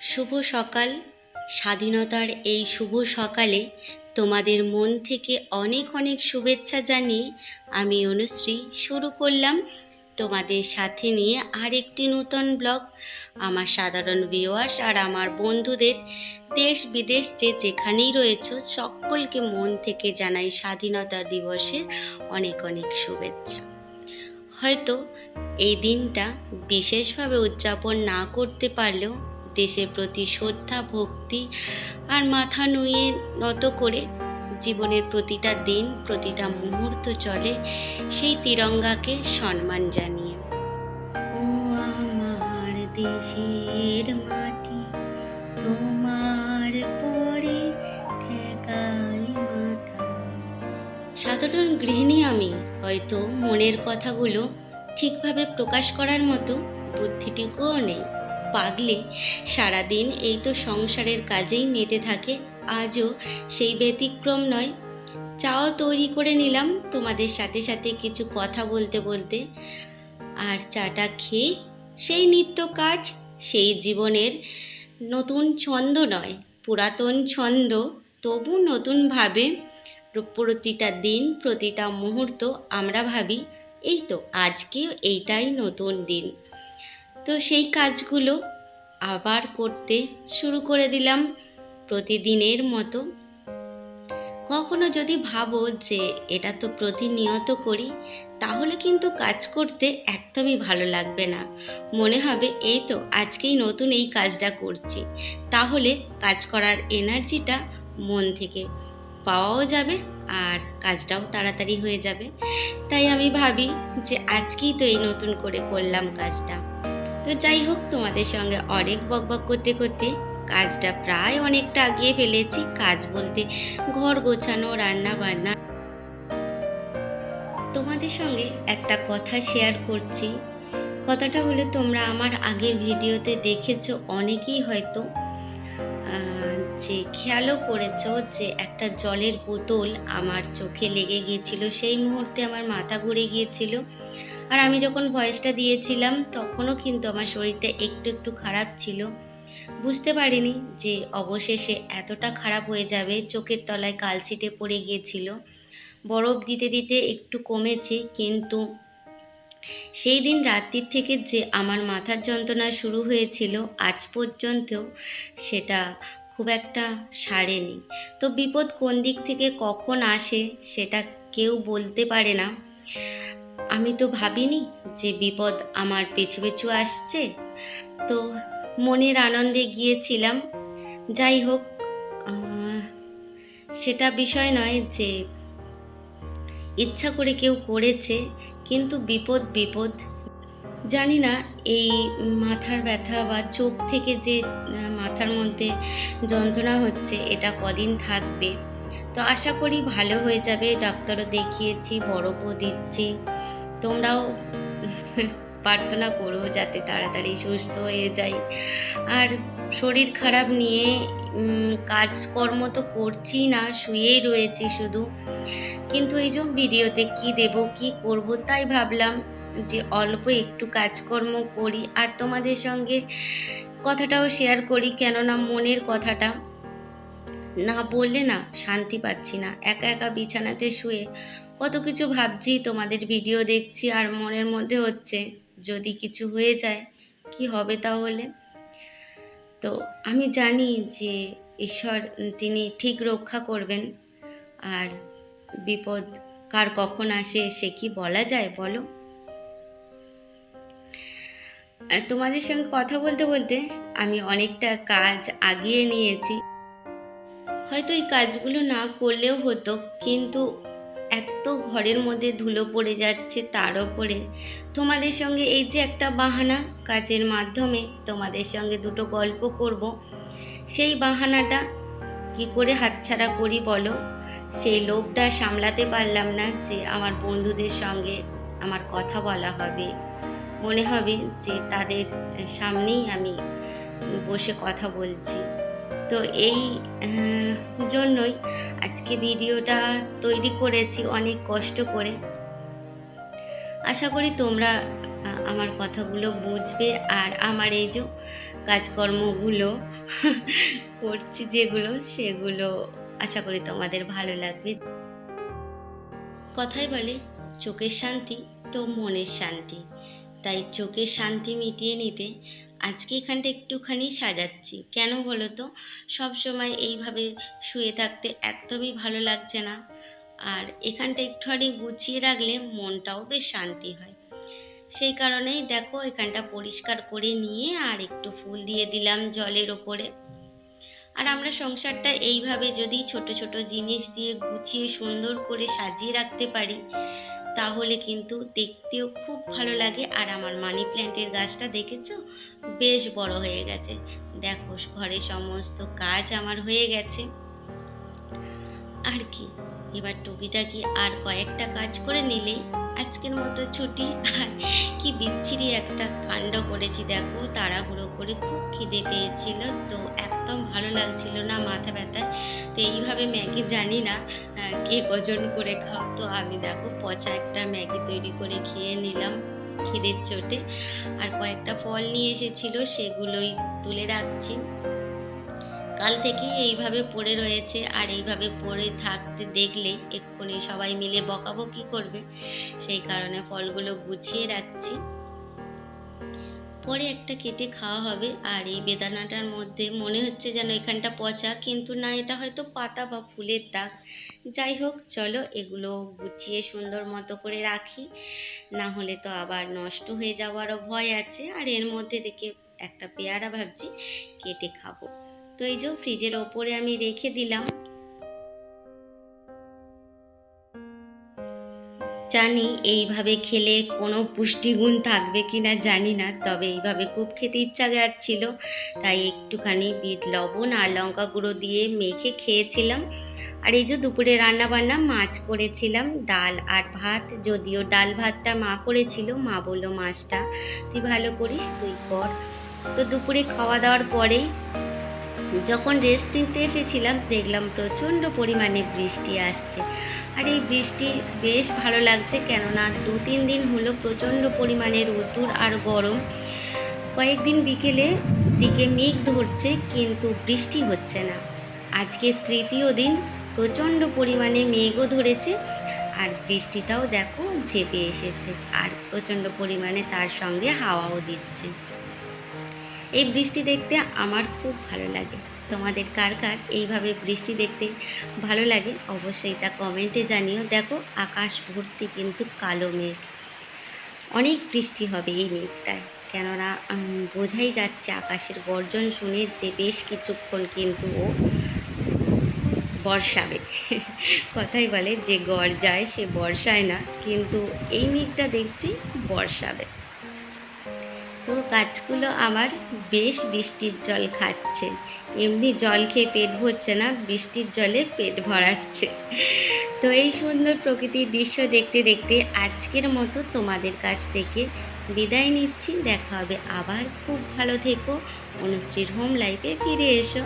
শুভ সকাল। স্বাধীনতার এই শুভ সকালে তোমাদের মন থেকে অনেক অনেক শুভেচ্ছা জানিয়ে আমি অনুশ্রী শুরু করলাম তোমাদের সাথে নিয়ে আর একটি নূতন ব্লগ। আমার সাধারণ ভিউয়ার্স আর আমার বন্ধুদের দেশ বিদেশ যে যেখানেই রয়েছে, সকলকে মন থেকে জানাই স্বাধীনতা দিবসের অনেক অনেক শুভেচ্ছা। হয়তো এই দিনটা বিশেষভাবে উদযাপন না করতে পারলেও দেশের প্রতি শ্রদ্ধা, ভক্তি আর মাথা নুয়ে নত করে জীবনের প্রতিটা দিন, প্রতিটা মুহূর্ত চলে সেই তিরঙ্গাকে সম্মান জানিয়ে। ও আমার দেশের মাটি, তোমার পরে ঠেকাই সাধারণ গৃহিণী আমি, হয়তো মনের কথাগুলো ঠিকভাবে প্রকাশ করার মতো বুদ্ধিটুকুও নেই। পাগলে। সারাদিন এই তো সংসারের কাজেই মেতে থাকে, আজও সেই ব্যতিক্রম নয়। চাও তৈরি করে নিলাম তোমাদের সাথে সাথে কিছু কথা বলতে বলতে। আর চাটা খেয়ে সেই নিত্য কাজ, সেই জীবনের নতুন ছন্দ নয়, পুরাতন ছন্দ, তবু নতুনভাবে প্রতিটা দিন, প্রতিটা মুহূর্ত আমরা ভাবি, এই তো আজকে এইটাই নতুন দিন। তো সেই কাজগুলো আবার করতে শুরু করে দিলাম প্রতিদিনের মতো। কখনো যদি ভাবো যে এটা তো প্রতিনিয়ত করি, তাহলে কিন্তু কাজ করতে একদমই ভালো লাগবে না। মনে হবে, এই তো আজকেই নতুন এই কাজটা করছি। তাহলে কাজ করার এনার্জিটা মন থেকে পাওয়াও যাবে আর কাজটাও তাড়াতাড়ি হয়ে যাবে। তাই আমি ভাবি যে আজকেই তো এই নতুন করে করলাম কাজটা। তো যাই হোক, তোমাদের সঙ্গে অনেক বকবক করতে করতে কাজটা প্রায় অনেকটা আগিয়ে ফেলেছি। কাজ বলতে ঘর গোছানো, রান্না বান্না। তোমাদের সঙ্গে একটা কথা শেয়ার করছি। কথাটা হলো, তোমরা আমার আগের ভিডিওতে দেখেছ, অনেকেই হয়তো যে খেয়ালও করেছ যে একটা জলের বোতল আমার চোখে লেগে গিয়েছিল। সেই মুহূর্তে আমার মাথা ঘুরে গিয়েছিল। আর আমি যখন ভয়েসটা দিয়েছিলাম, তখনও কিন্তু আমার শরীরটা একটু একটু খারাপ ছিল। বুঝতে পারিনি যে অবশেষে এতটা খারাপ হয়ে যাবে, চোখের তলায় কালছিটে পড়ে গিয়েছিল। বরফ দিতে দিতে একটু কমেছে, কিন্তু সেই দিন রাত্রির থেকে যে আমার মাথার যন্ত্রণা শুরু হয়েছিল, আজ পর্যন্তও সেটা খুব একটা সারেনি। তো বিপদ কোন দিক থেকে কখন আসে, সেটা কেউ বলতে পারে না। আমি তো ভাবিনি যে বিপদ আমার পেছু পেছু আসছে। তো মনের আনন্দে গিয়েছিলাম। যাই হোক সেটা বিষয় নয় যে ইচ্ছা করে কেউ করেছে, কিন্তু বিপদ বিপদ। জানি না, এই মাথার ব্যথা বা চোখ থেকে যে মাথার মধ্যে যন্ত্রণা হচ্ছে, এটা কদিন থাকবে। তো আশা করি ভালো হয়ে যাবে। ডাক্তারও দেখিয়েছি, বরফও দিচ্ছি। তোমরাও প্রার্থনা করো যাতে তাড়াতাড়ি সুস্থ হয়ে যাই। আর শরীর খারাপ নিয়ে কাজকর্ম তো করছি না, শুয়েই রয়েছি শুধু। কিন্তু এই যে ভিডিওতে কি দেব, কি করব, তাই ভাবলাম যে অল্প একটু কাজকর্ম করি। আর তোমাদের সঙ্গে কথাটাও শেয়ার করি, কেননা মনের কথাটা। না বললে না শান্তি পাচ্ছি না। একা একা বিছানাতে শুয়ে কত কিছু ভাবছি, তোমাদের ভিডিও দেখছি আর মনের মধ্যে হচ্ছে, যদি কিছু হয়ে যায়, কি হবে তাহলে? তো আমি জানি যে ঈশ্বর তিনি ঠিক রক্ষা করবেন, আর বিপদ কার কখন আসে সে কি বলা যায় বলো? তোমাদের সঙ্গে কথা বলতে বলতে আমি অনেকটা কাজ আগিয়ে নিয়েছি। হয়তো এই কাজগুলো না করলেও হতো, কিন্তু এত ঘরের মধ্যে ধুলো পড়ে যাচ্ছে তার ওপরে। তোমাদের সঙ্গে এই যে একটা বাহানা কাজের মাধ্যমে তোমাদের সঙ্গে দুটো গল্প করব, সেই বাহানাটা কি করে হাতছাড়া করি বলো? সেই লোভটা সামলাতে পারলাম না যে আমার বন্ধুদের সঙ্গে আমার কথা বলা হবে। মনে হবে যে তাদের সামনেই আমি বসে কথা বলছি। তো এই জন্যই আজকে ভিডিওটা তৈরি করেছি অনেক কষ্ট করে। আশা করি তোমরা আমার কথাগুলো বুঝবে আর আমার এই যে কাজকর্মগুলো করছি যেগুলো, সেগুলো আশা করি তোমাদের ভালো লাগবে। কথাই বলে, চোখের শান্তি তো মনের শান্তি। তাই চোখের শান্তি মিটিয়ে নিতে আজকে এখানটা একটুখানি সাজাচ্ছি। কেন বলো তো? সবসময় এইভাবে শুয়ে থাকতে একদমই ভালো লাগছে না। আর এখানটা একটুখানি গুছিয়ে রাখলে মনটাও বেশ শান্তি হয়। সেই কারণেই দেখো এখানটা পরিষ্কার করে নিয়ে আর একটু ফুল দিয়ে দিলাম জলের ওপরে। আর আমরা সংসারটা এইভাবে যদি ছোট ছোট জিনিস দিয়ে গুছিয়ে সুন্দর করে সাজিয়ে রাখতে পারি তাহলে কিন্তু দেখতেও খুব ভালো লাগে। আর আমার মানি প্ল্যান্টের গাছটা দেখেছ? বেশ বড় হয়ে গেছে। দেখো, ঘরে সমস্ত কাজ আমার হয়ে গেছে। আর কি, এবার টুকিটাকি আর কয়েকটা কাজ করে নিলেই আজকের মতো ছুটি। আর কি বিচ্ছিরি একটা কাণ্ড করেছি, দেখো, তাড়াহুড়ো করে খুব খিদে পেয়েছিল। তো একদম ভালো লাগছিল না মাথা ব্যথায় তো এইভাবে ম্যাগি জানি না কে কজন করে খাও। তো আমি দেখো পচা একটা ম্যাগি তৈরি করে খেয়ে নিলাম খিদের চোটে। আর কয়েকটা ফল নিয়ে এসেছিল, সেগুলোই তুলে রাখছি। কাল থেকে এইভাবে পড়ে রয়েছে। আর এইভাবে পড়ে থাকতে দেখলে এক্ষুনি সবাই মিলে বকাবকি করবে। সেই কারণে ফলগুলো গুছিয়ে রাখছি। পরে একটা কেটে খাওয়া হবে। আর এই বেদানাটার মধ্যে মনে হচ্ছে যেন এখানটা পচা, কিন্তু না, এটা হয়তো পাতা বা ফুলের দাগ। যাই হোক, চলো এগুলো গুছিয়ে সুন্দর মতো করে রাখি। না হলে তো আবার নষ্ট হয়ে যাওয়ারও ভয় আছে। আর এর মধ্যে দেখে একটা পেয়ারা ভাবছি, কেটে খাব। তো এই যে ফ্রিজের ওপরে আমি রেখে দিলাম। জানি এইভাবে খেলে কোনো পুষ্টিগুণ থাকবে কি না জানি না, তবে এইভাবে খুব খেতে ইচ্ছা যাচ্ছিল। তাই একটুখানি বিট লবণ আর লঙ্কা গুঁড়ো দিয়ে মেখে খেয়েছিলাম। আর এই যে দুপুরে রান্না বান্না মাছ করেছিলাম, ডাল আর ভাত। যদিও ডাল ভাতটা মা করেছিল, মা বলল, মাছটা তুই ভালো করিস, তুই কর। তো দুপুরে খাওয়া দাওয়ার পরেই যখন রেস্ট নিতে এসেছিলাম, দেখলাম প্রচণ্ড পরিমাণে বৃষ্টি আসছে। আর এই বৃষ্টি বেশ ভালো লাগছে, কেননা দু তিন দিন হলো প্রচণ্ড পরিমাণে রোদ্দুর আর গরম। কয়েকদিন বিকেলে দিকে মেঘ ধরছে, কিন্তু বৃষ্টি হচ্ছে না। আজকে তৃতীয় দিন প্রচণ্ড পরিমাণে মেঘও ধরেছে, আর বৃষ্টিটাও দেখো ঝেপে এসেছে, আর প্রচণ্ড পরিমাণে তার সঙ্গে হাওয়াও দিচ্ছে। এই বৃষ্টি দেখতে আমার খুব ভালো লাগে। তোমাদের কার কার এইভাবে বৃষ্টি দেখতে ভালো লাগে অবশ্যই তা কমেন্টে জানিও। দেখো আকাশ ভর্তি কিন্তু কালো মেঘ। অনেক বৃষ্টি হবে এই মেঘটায়। কেননা বোঝাই যাচ্ছে আকাশের গর্জন শুনে যে বেশ কিছুক্ষণ কিন্তু ও বর্ষাবে। কথাই বলে যে গর্জায় সে বর্ষায় না, কিন্তু এই মেঘটা দেখছি বর্ষাবে। তো গাছগুলো আমার বেশ বৃষ্টির জল খাচ্ছে। এমনি জল খেয়ে পেট ভরছে না, বৃষ্টির জলে পেট ভরাচ্ছে। তো এই সুন্দর প্রকৃতির দৃশ্য দেখতে দেখতে আজকের মতো তোমাদের কাছ থেকে বিদায় নিচ্ছি। দেখা হবে আবার। খুব ভালো থেকো। অনুশ্রীর হোম লাইফে ফিরে এসো।